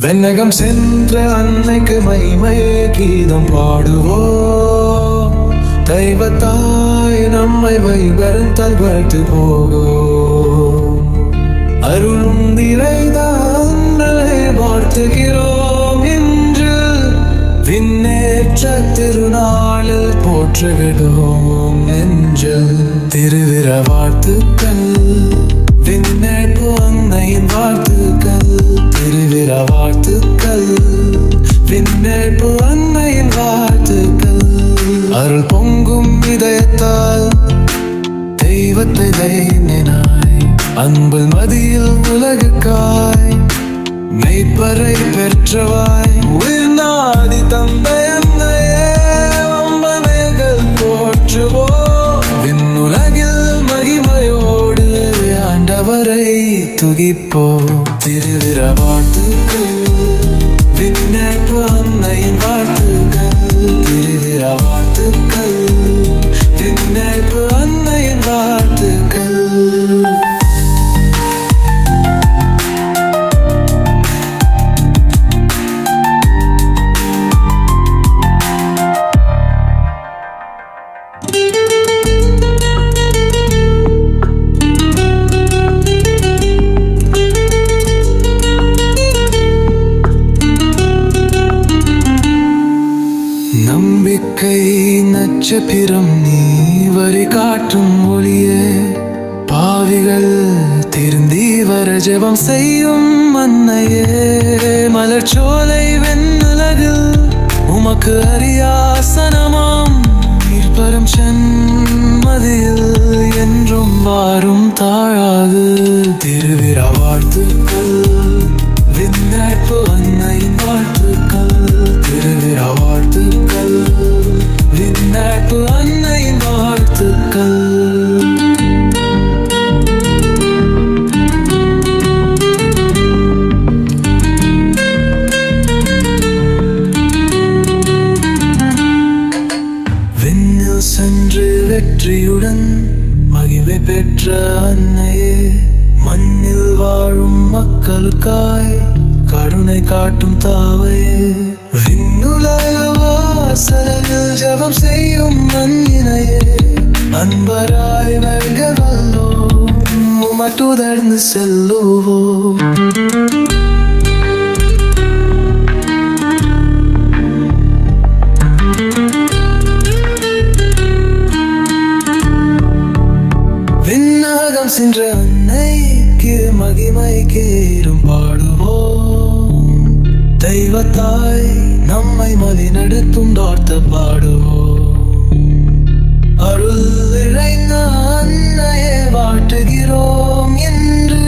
வெண்ணகம் சென்ற அன்னைக்கு மைமை கீதம் பாடுவோ. தெய்வத்தாய் நம்மை வைகரும் தல்வழ்த்து போகோ. அருளும் நிறைதாங்களை வாழ்த்துகிறோம் என்று விண்ணேற்ற திருநாளில் போற்றுகிறோம் என்று திருவிர வாழ்த்துக்கள். விண்ணேற்பு அன்னையின் வாழ்த்து அருள் பொங்கும் இதயத்தால் தெய்வத்தை தைனினாய் அன்பு மதியில் உலகுக்காய் மெய்ப்பறை பெற்றவாய். உயிர்நாடி தந்தை துகிப்போ அம்பனைகள் திருவிர வாழ்த்துக்கள் நட்சத்திரம் நீ வரி காட்டும் ஒளியே. பாவிகள் திருந்தி வர ஜெபம் செய்யும் மன்னையே. மலர்ச்சோலை வெண்ணுலகில் உமக்கு அரியாசனமாம். நீர்பரம் சென்மதியில் என்றும் வாரும் தாழாது. திருவிழா வாழ்த்துக்கள் விண்ணேற்பு அன்னையின் வாழ்த்துக்கள். திருவிழா வாழ்த்துக்கள். வெற்றியுடன் மகிமை பெற்ற அன்னையே மண்ணில் வாழும் மக்களுக்காய் கருணை காட்டும் தாவையே. விண்ணுலக வாசலில் ஜபம் செய்யும் மண்ணினையே அன்பராய் வெல்க வல்லோம் உமட்டுதர்ந்து செல்லுவோம். மகிமைக்கேறும் பாடுவோம். தெய்வத்தாய் நம்மை மதி நடத்தும் டார்த்த பாடுவோம். அருள் இழைந்த அன்னையே வாட்டுகிறோம் என்று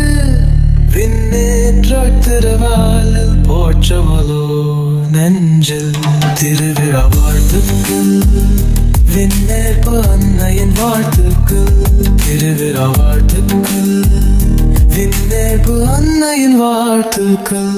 விண்ணேற்ற திருவாலில் போற்றவளோ நெஞ்சில் திருவிழா வாழ்த்துக்கள். விண்ணேற்பு அன்னையின் வாழ்த்துக்கள். திருவிழா வாழ்த்துக்கள். விண்ணேற்பு அன்னையின் வாழ்த்துக்கள்